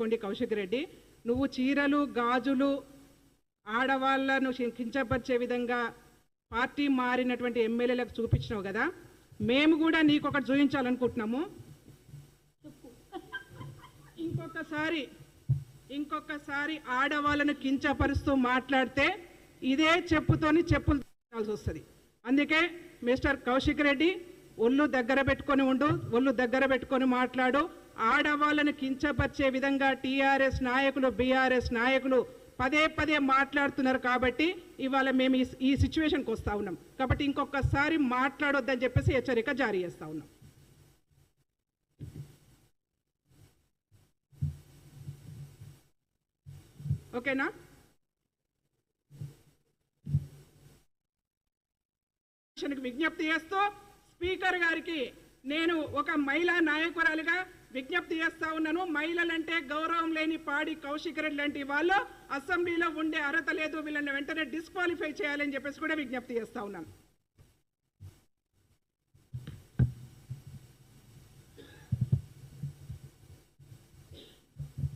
కొండి కౌశిక్ రెడ్డి. నువ్వు చీరలు గాజులు ఆడవాళ్ళను కించపరిచే విధంగా పార్టీ మారినటువంటి ఎమ్మెల్యేలకు చూపించినావు కదా. మేము కూడా నీకు ఒకటి చూపించాలనుకుంటున్నాము ఇంకొకసారి ఇంకొకసారి ఆడవాళ్ళను కించపరుస్తూ మాట్లాడితే ఇదే చెప్పుతోని చెప్పులు తీయాల్సి వస్తుంది. అందుకే మిస్టర్ కౌశిక్ రెడ్డి ఒళ్ళు దగ్గర పెట్టుకొని ఉండు ఒళ్ళు దగ్గర పెట్టుకొని మాట్లాడు. ఆడవాళ్ళను కించపరిచే విధంగా టీఆర్ఎస్ నాయకులు బీఆర్ఎస్ నాయకులు పదే పదే మాట్లాడుతున్నారు కాబట్టి ఇవాళ మేము ఈ ఈ సిచ్యువేషన్కి వస్తూ ఉన్నాం. కాబట్టి ఇంకొకసారి మాట్లాడొద్దని చెప్పేసి హెచ్చరిక జారీ చేస్తూ ఉన్నాం. ఓకేనా? విజ్ఞప్తి చేస్తూ స్పీకర్ గారికి నేను ఒక మహిళా నాయకురాలిగా విజ్ఞప్తి చేస్తా ఉన్నాను. మహిళలంటే గౌరవం లేని పాడి కౌశిక్ రెడ్డి లాంటి వాళ్ళు అసెంబ్లీలో ఉండే అర్హత లేదు. వీళ్ళని వెంటనే డిస్క్వాలిఫై చేయాలని చెప్పేసి కూడా విజ్ఞప్తి చేస్తా ఉన్నాను.